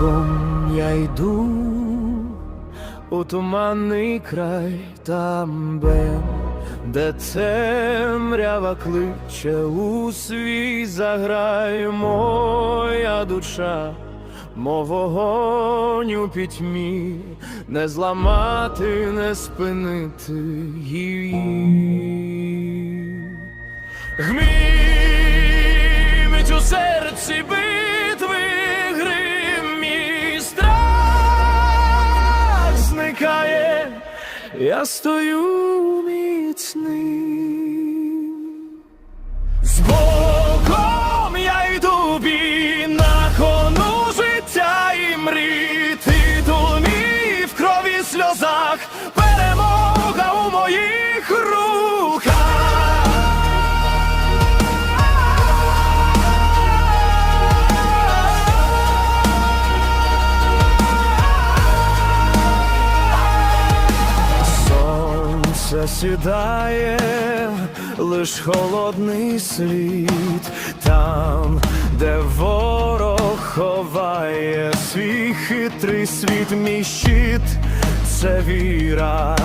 Богом я йду у туманний край там бен, де темрява кличе у свій заграй моя душа, мов вогонь у пітьмі, не зламати, не спинити її. Гміть у серці бить я стою міцним. Сонце сідає, лиш холодний слід там, де ворог ховає свій хитрий світ, мій щит, це віра.